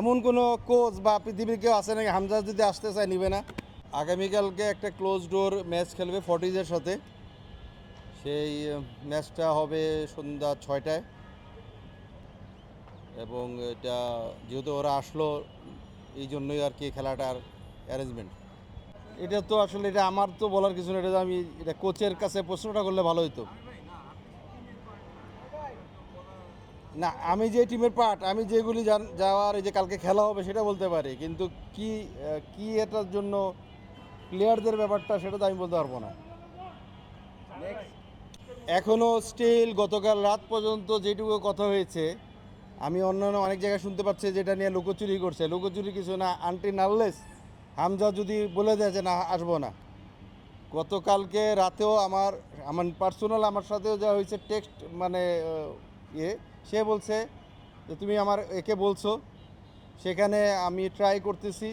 এমন কোনো কোচ বা পৃথিবীর কেউ আছে নাকি? হামজা যদি আসতে চায়, নিবে না। আগামীকালকে একটা ক্লোজ ডোর ম্যাচ খেলবে ফর্টিজের সাথে। সেই ম্যাচটা হবে সন্ধ্যা ছয়টায়। এবং এটা যেহেতু ওরা আসলো, এই জন্যই আর কি খেলাটার অ্যারেঞ্জমেন্ট এটা তো আসলে, এটা আমার তো বলার কিছু না এটা আমি, এটা কোচের কাছে প্রশ্নটা করলে ভালো হতো না, আমি যে টিমের পার্ট আমি যেগুলি যাওয়ার এই যে কালকে খেলা হবে সেটা বলতে পারি, কিন্তু কি কি এটার জন্য প্লেয়ারদের ব্যাপারটা সেটা তো আমি বলতে পারব না। এখনও স্টিল গতকাল রাত পর্যন্ত যেটুকু কথা হয়েছে, আমি অন্যান্য অনেক জায়গায় শুনতে পাচ্ছি যেটা নিয়ে লুকোচুরি করছে। লুকোচুরি কিছু না আন্টি নার্লেস হামজা যদি বলে দেয় যে না, আসব না। গতকালকে রাতেও আমার আমার পার্সোনাল আমার সাথেও যা হয়েছে টেক্সট মানে ইয়ে সে বলছে যে, তুমি আমার একে বলছো, সেখানে আমি ট্রাই করতেছি,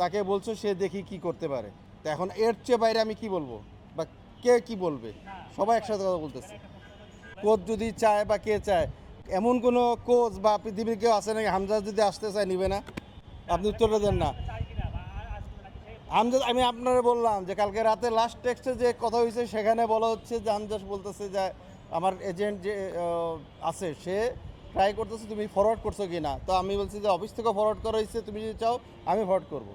তাকে বলছো সে দেখি কি করতে পারে। তো এখন এর চেয়ে বাইরে আমি কি বলব? বা কে কি বলবে? সবাই একসাথে কথা বলতেছে। কোচ যদি চায় বা কে চায়, এমন কোনো কোচ বা পৃথিবীর কেউ আছে নাকি? হামজা যদি আসতে চায়, নিবে না। আপনি উত্তরটা দেন না। আমজাদ আমি আপনারা বললাম যে, কালকে রাতে লাস্ট টেক্সটে যে কথা হয়েছে সেখানে বলা হচ্ছে যে আমজাদ বলতেছে যে আমার এজেন্ট যে আছে, সে ট্রাই করতেছে তুমি ফরওয়ার্ড করছ কি না তো আমি বলছি যে, অফিস থেকে ফরওয়ার্ড করা হয়েছে, তুমি যদি চাও, আমি ফরওয়ার্ড করব।